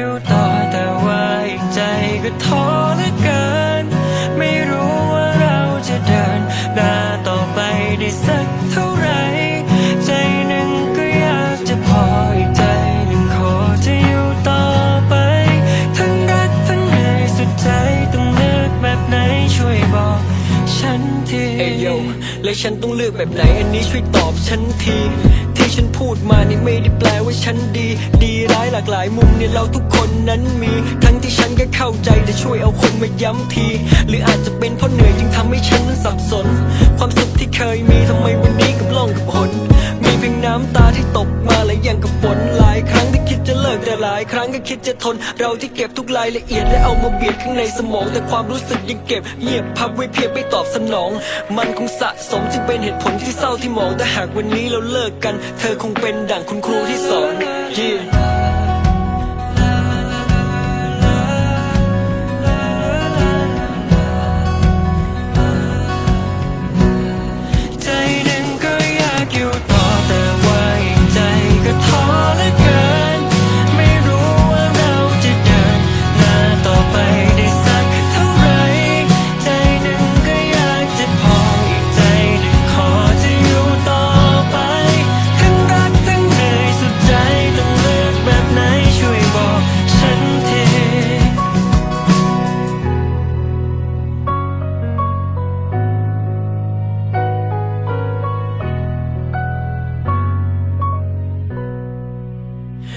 อยู่ต่อแต่ว่าอีกใจก็ท้อเหลือเกิน ไม่รู้ว่าเราจะเดินหน้าต่อไปได้สักเท่าไรใจหนึ่งก็อยากจะพออีกใจหนึ่งขอจะอยู่ต่อไป ทั้งรักทั้งเหนื่อยสุดใจต้องเลือกแบบไหนช่วยบอก ฉันทีเอโยและฉันต้องเลือกแบบไหนอันนี้ช่วยตอบฉันที ที่ฉันพูดมานี่ไม่ได้แปลว่าฉันดีากหลายมุมเนี่ยเราทุกคนนั้นมี ทั้งที่ฉันก็เข้าใจแต่ช่วยเอาคนมาย้ำที หรืออาจจะเป็นเพราะเหนื่อยจึงทำให้ฉันนั้นสับสน ความสุขที่เคยมีทำไมวันนี้กับล่องกับหนมีเพียงน้ำตาที่ตกมาและยังกับฝนหลายครั้งที่คิดจะเลิกแต่หลายครั้งก็คิดจะทน เราที่เก็บทุกรายละเอียดและเอามาเบียดข้างในสมอง แต่ความรู้สึกยังเก็บเงียบพับไว้เพียงไม่ตอบสนอง มันคงสะสมจึงเป็นเหตุผลที่เศร้าที่มองแต่หากวันนี้เราเลิกกัน เธอคงเป็นดั่งคุณครูที่สอน yeah.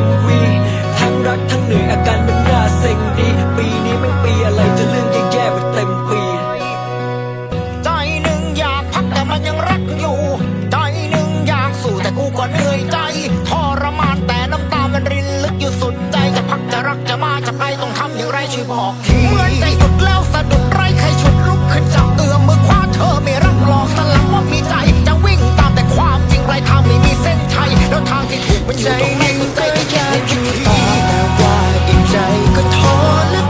มั บเมือนจะหยุดแล้วสะดุดไรใครฉุดลุกขึ้นจับเอื้อมมือคว้าเธอไม่รับรองสลับว่ามีใจ จะวิ่งตามแต่ความจริงไรทางไม่มีเส้นชัยแล้วทางที่ถูกมันนจไม่แค่ต่อแต่ว่าอีกใจก็ท้อ